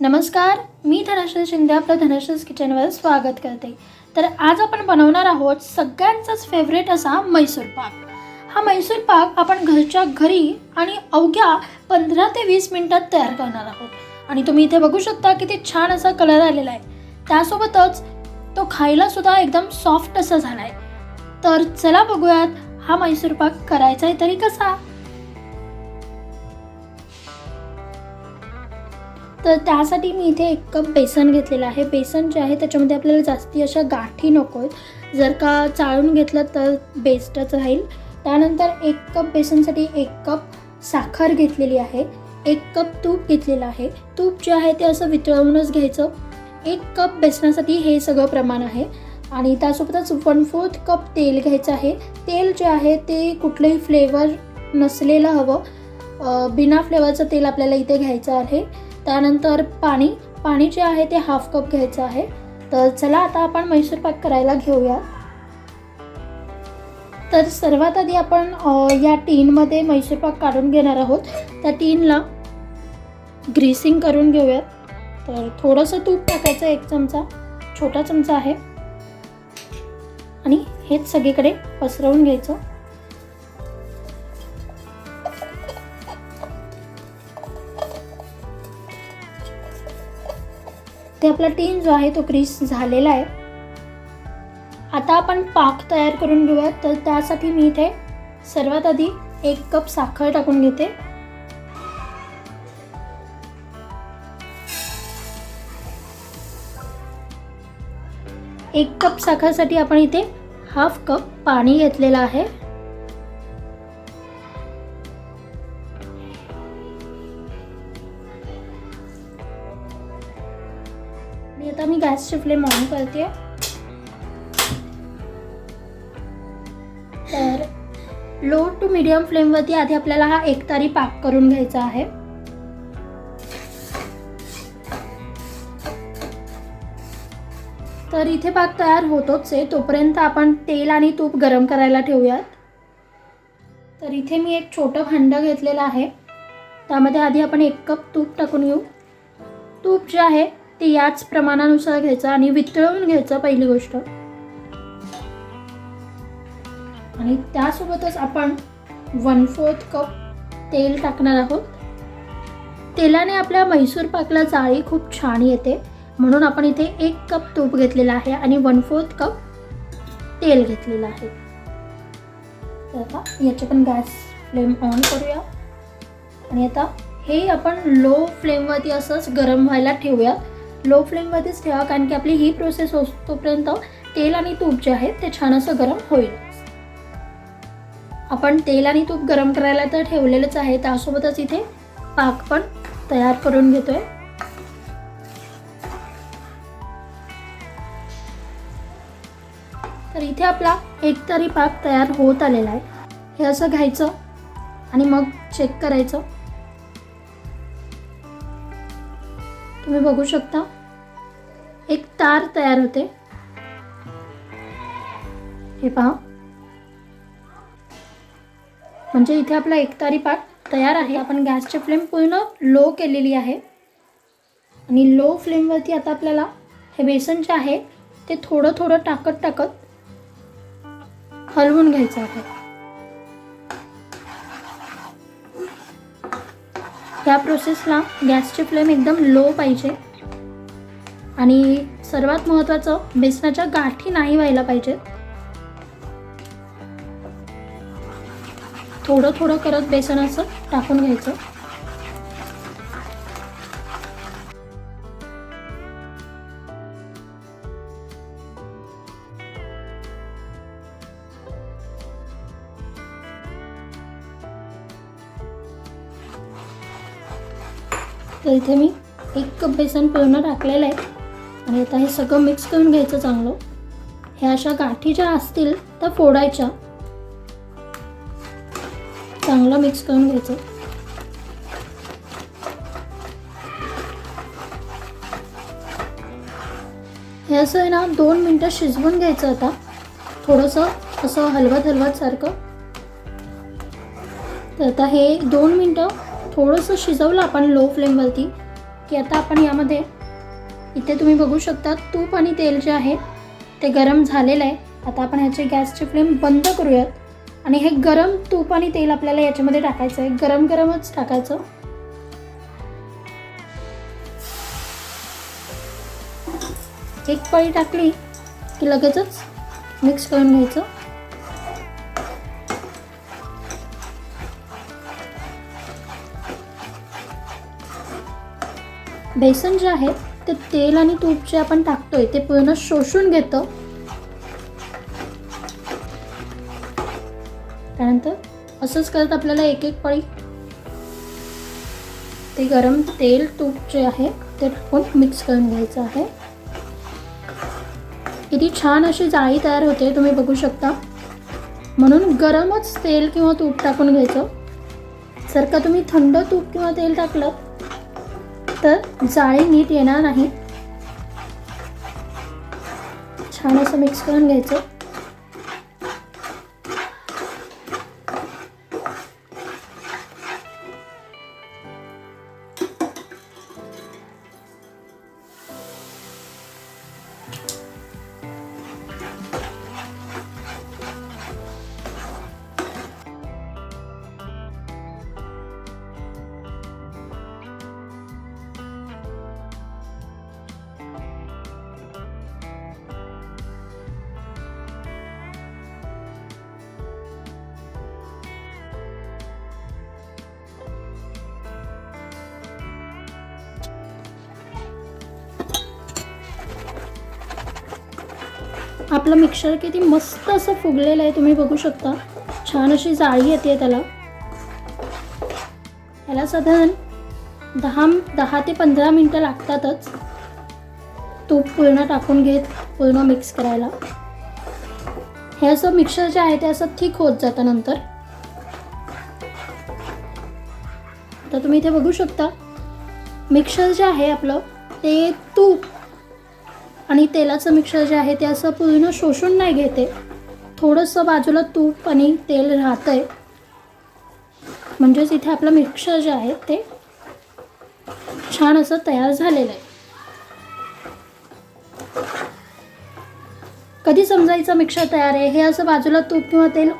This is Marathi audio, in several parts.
नमस्कार मी धनश्री शिंदे आपलं धनश्रीज किचनवर स्वागत करते. तर आज आपण बनवणार आहोत सगळ्यांचाच फेवरेट असा मैसूर पाक. हा मैसूर पाक आपण घरच्या घरी आणि अवघ्या पंधरा ते वीस मिनटात तयार करणार आहोत. आणि तुम्ही इथे बघू शकता किती छान असा कलर आलेला आहे. त्यासोबतच तो खायला सुद्धा एकदम सॉफ्ट असा झाला आहे तर चला बघूयात हा मैसूर पाक करायचा आहे तरी कसा? तर त्यासाठी मी इथे एक कप बेसन घेतलेलं आहे. बेसन जे आहे त्याच्यामध्ये आपल्याला जास्ती अशा गाठी नको आहेत. जर का चाळून घेतलं तर बेस्टच राहील. त्यानंतर एक कप बेसनसाठी एक कप साखर घेतलेली आहे. एक कप तूप घेतलेलं आहे. तूप जे आहे ते असं वितळवूनच घ्यायचं. एक कप बेसनासाठी हे सगळं प्रमाण आहे. आणि त्यासोबतच वन फोर्थ कप तेल घ्यायचं आहे. तेल जे आहे ते कुठलंही फ्लेवर नसलेलं हवं. बिना फ्लेवरचं तेल आपल्याला इथे घ्यायचं आहे. त्यानंतर पाणी पाणी जे आहे ते हाफ कप घ्यायचं आहे. तर चला आता आपण मैसूर पाक करायला घेऊया. तर सर्वात आधी आपण या टीनमध्ये मैसूर पाक काढून घेणार आहोत. त्या टीनला ग्रीसिंग करून घेऊयात. तर थोडंसं तूप टाकायचं एक चमचा छोटा चमचा आहे. आणि हेच सगळीकडे पसरवून घ्यायचं. ते आपला टीन जो आहे तो क्रीस झालेला आहे. आता आपण पाक तयार करून घेऊयात तर त्यासाठी मी इथे सर्वात आधी एक कप साखर टाकून घेते. एक कप साखरसाठी आपण इथे हाफ कप पाणी घेतलेलं आहे. गॅसची फ्लेम ऑन करते. तर लो टू मिडियम फ्लेमवरती आधी आपल्याला हा एकतारी पाक करून घ्यायचा आहे. तर इथे पाक तयार होतोच आहे. तोपर्यंत आपण तेल आणि तूप गरम करायला ठेवूयात. तर इथे मी एक छोटं भांडं घेतलेलं आहे. त्यामध्ये आधी आपण एक कप तूप टाकून घेऊ. तूप जे आहे ते याच प्रमाणानुसार घ्यायचं आणि वितळवून घ्यायचं पहिली गोष्ट. आणि त्यासोबतच आपण वन फोर्थ कप तेल टाकणार आहोत. तेलाने आपल्या म्हैसूर पाकला जाळी खूप छान येते. म्हणून आपण इथे एक कप तूप घेतलेलं आहे आणि वन फोर्थ कप तेल घेतलेलं आहे. तर आता याचे पण गॅस फ्लेम ऑन करूया. आणि आता हे आपण लो फ्लेमवरती असंच गरम व्हायला ठेवूया लो फ्लेममध्येच ठेवा कारण की आपली ही प्रोसेस होतोपर्यंत तेल आणि तूप जे आहे ते छान असं गरम होईल. आपण तेल आणि तूप गरम करायला तर ठेवलेलंच आहे त्यासोबतच इथे पाक पण तयार करून घेतोय. तर इथे आपला एक तरी पाक तयार होत आलेला आहे. हे असं घ्यायचं आणि मग चेक करायचं. तुम्ही बघू शकता. एक तार तयार होते. हे पहा. म्हणजे इथे आपला एकतारी पाक तयार आहे. आपण गॅसची फ्लेम पूर्ण लो केलेली आहे. आणि लो फ्लेमवरती आता आपल्याला हे बेसन जे आहे ते थोडं थोडं टाकत टाकत हलवून घ्यायचं आहे. या प्रोसेसला गॅसची फ्लेम एकदम लो पाहिजे. आणि सर्वात महत्त्वाचं बेसनाच्या गाठी नाही व्हायला पाहिजेत. थोडं थोडं करत बेसन असं टाकून घ्यायचं. तर इथे मी एक कप बेसन पूर्ण टाकलेलं आहे. आणि आता हे सगळं मिक्स करून घ्यायचं चांगलं. ह्या अशा गाठी ज्या असतील त्या फोडायच्या. चांगलं मिक्स करून घ्यायचं. हे असं आहे ना दोन मिनटं शिजवून घ्यायचं आता. थोडंसं असं हलवत हलवत सारखं. तर आता हे दोन मिनटं थोडंसं शिजवलं आपण लो फ्लेमवरती की आता आपण यामध्ये इथे तुम्ही बघू शकता तूप आणि तेल जे आहे ते गरम झालेलं आहे. आता आपण ह्याची गॅसची फ्लेम बंद करूयात. आणि हे गरम तूप आणि तेल आपल्याला याच्यामध्ये टाकायचं आहे. गरम गरमच टाकायचं. एक पळी टाकली की लगेचच मिक्स करून घ्यायचं. बेसन जे आहे ते तेल आणि तूप जे आपण टाकतोय ते पूर्ण शोषून घेतं. त्यानंतर असंच करत आपल्याला एक एक पळी. ते गरम तेल तूप जे आहे ते टाकून मिक्स करून घ्यायचं आहे. किती छान अशी जाळी तयार होते तुम्ही बघू शकता. म्हणून गरमच तेल किंवा तूप टाकून घ्यायचं. जर का तुम्ही थंड तूप किंवा तेल टाकलं तर जाळी नीट येणार नाही छान असं मिक्स करून घ्यायचं. आपलं मिक्सर किती मस्त असं फुगलेलं आहे तुम्ही बघू शकता. छान अशी जाळी येते त्याला. याला साधारण दहा दहा ते पंधरा मिनटं लागतातच. तूप पूर्ण टाकून घेत पूर्ण मिक्स करायला. हे असं मिक्सर जे आहे ते असं थिक होत जातं नंतर. तर तुम्ही इथे बघू शकता. मिक्सर जे आहे आपलं ते तूप आणि तेलाचं मिक्सर जे आहे ते असं पूर्ण शोषून नाही घेते. थोडंसं बाजूला तूप आणि तेल राहतं आहे म्हणजेच इथे आपलं मिक्सर जे आहे ते छान असं तयार झालेलं आहे. कधी समजायचं मिक्सर तयार आहे? हे असं बाजूला तूप किंवा तेल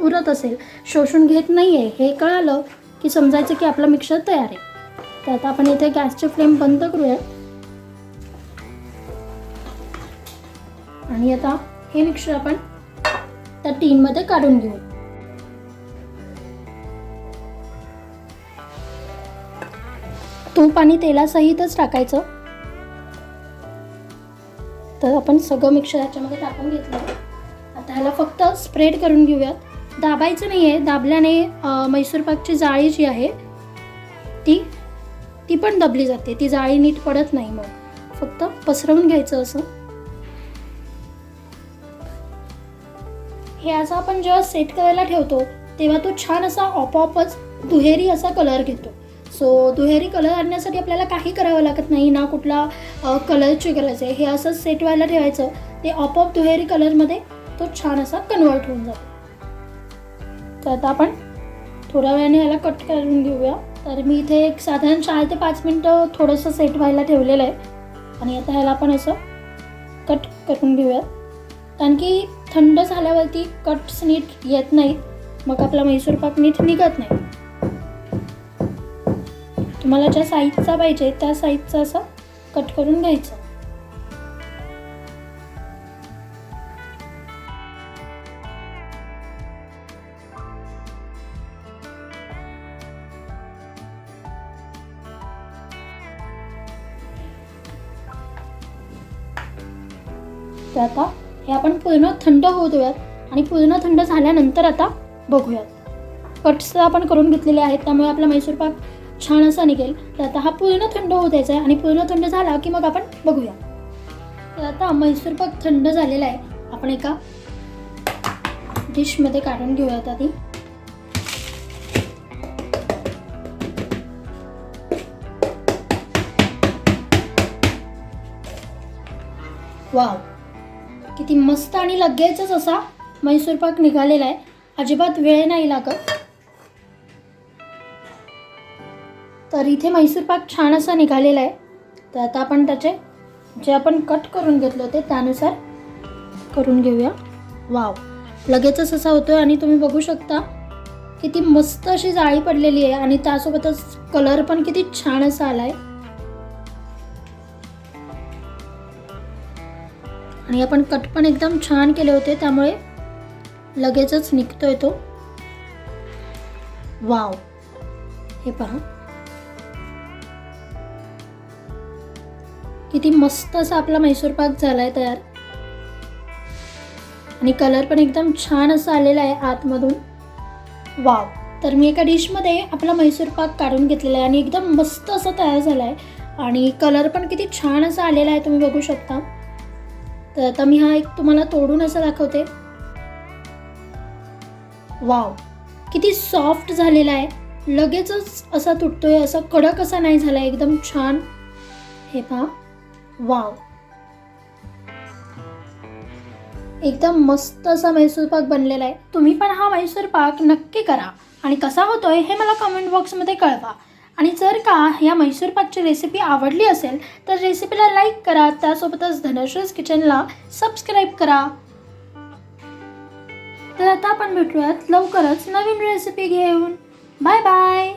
उरत असेल शोषून घेत नाही आहे हे कळालं की समजायचं की आपलं मिक्सर तयार आहे. तर आता आपण इथे गॅसची फ्लेम बंद करूयात. आणि आता हे मिक्सर आपण त्या टीनमध्ये काढून घेऊ. तूप आणि तेलासहितच टाकायचं. तर आपण सगळं मिक्सर याच्यामध्ये टाकून घेतलं. आता ह्याला फक्त स्प्रेड करून घेऊयात. दाबायचं नाही आहे दाबल्याने मैसूरपाकची पाकची जाळी जी आहे ती ती पण दबली जाते. ती जाळी नीट पडत नाही मग. फक्त पसरवून घ्यायचं असं. हे असं आपण जेव्हा सेट करायला ठेवतो तेव्हा तो छान असा आपोआपच दुहेरी असा कलर घेतो. सो दुहेरी कलर आणण्यासाठी आपल्याला काही करावं लागत नाही ना कुठला कलरची गरज आहे. हे असं सेट व्हायला ठेवायचं ते आपोआप दुहेरी कलरमध्ये तो छान असा कन्वर्ट होऊन जातो. तर आता आपण थोड्या वेळाने याला कट करून घेऊया. तर मी इथे एक साधारण चार ते पाच मिनटं थोडंसं सेट व्हायला ठेवलेलं आहे. आणि आता ह्याला आपण असं कट करून घेऊयात कारण की थंड झाल्यावरती कट्स नीट येत नाहीत. मग आपला मैसूर पाक नीट निघत नाही. तुम्हाला ज्या साईजचा पाहिजे त्या साईजचा असं कट करून घ्यायचं. तर आता हे आपण पूर्ण थंड होऊ देऊयात. आणि पूर्ण थंड झाल्यानंतर आता बघूयात. कट्स आपण करून घेतलेले आहेत त्यामुळे आपला मैसूर पाक छान असा निघेल. तर आता हा पूर्ण थंड होऊ द्यायचा आहे आणि पूर्ण थंड झाला की मग आपण बघूया तर आता मैसूर पाक थंड झालेला आहे. आपण एका डिशमध्ये काढून घेऊयात आधी. वाव. किती मस्त आणि लगेचच असा मैसूर पाक निघालेला आहे. अजिबात वेळ नाही लागत. तर इथे मैसूर पाक छान असा निघालेला आहे. तर आता आपण त्याचे जे आपण कट करून घेतले होते त्यानुसार करून घेऊया. वाव लगेचच असा होतोय आणि तुम्ही बघू शकता किती मस्त अशी जाळी पडलेली आहे आणि त्यासोबतच कलर पण किती छान असा आला आहे आणि आपण कट पण एकदम छान केले होते त्यामुळे लगेचच निघतोय तो. वाव. हे पहा. किती मस्त असा आपला मैसूर पाक झालाय तयार. आणि कलर पण एकदम छान असा आलेला आहे आतमधून. वाव. तर मी एका डिशमध्ये आपला मैसूर पाक काढून घेतलेला आहे आणि एकदम मस्त असा तयार झाला आहे आणि कलर पण किती छान असा आलेला आहे तुम्ही बघू शकता. तर आता मी हा एक तुम्हाला तोडून असं दाखवते. वाव किती सॉफ्ट झालेला आहे. लगेचच असा तुटतोय असा कडक असा नाही झाला एकदम छान. हे पहा. वाव. एकदम मस्त असा मैसूर पाक बनलेला आहे. तुम्ही पण हा मैसूर पाक नक्की करा. आणि कसा होतोय हे मला कमेंट बॉक्समध्ये कळवा. आणि जर का या मैसूर पाकची रेसिपी आवडली असेल तर रेसिपीला लाईक करा. त्यासोबतच धनश्रीज किचनला सबस्क्राईब करा. तर आता आपण भेटूयात लवकरच नवीन रेसिपी घेऊन. Bye bye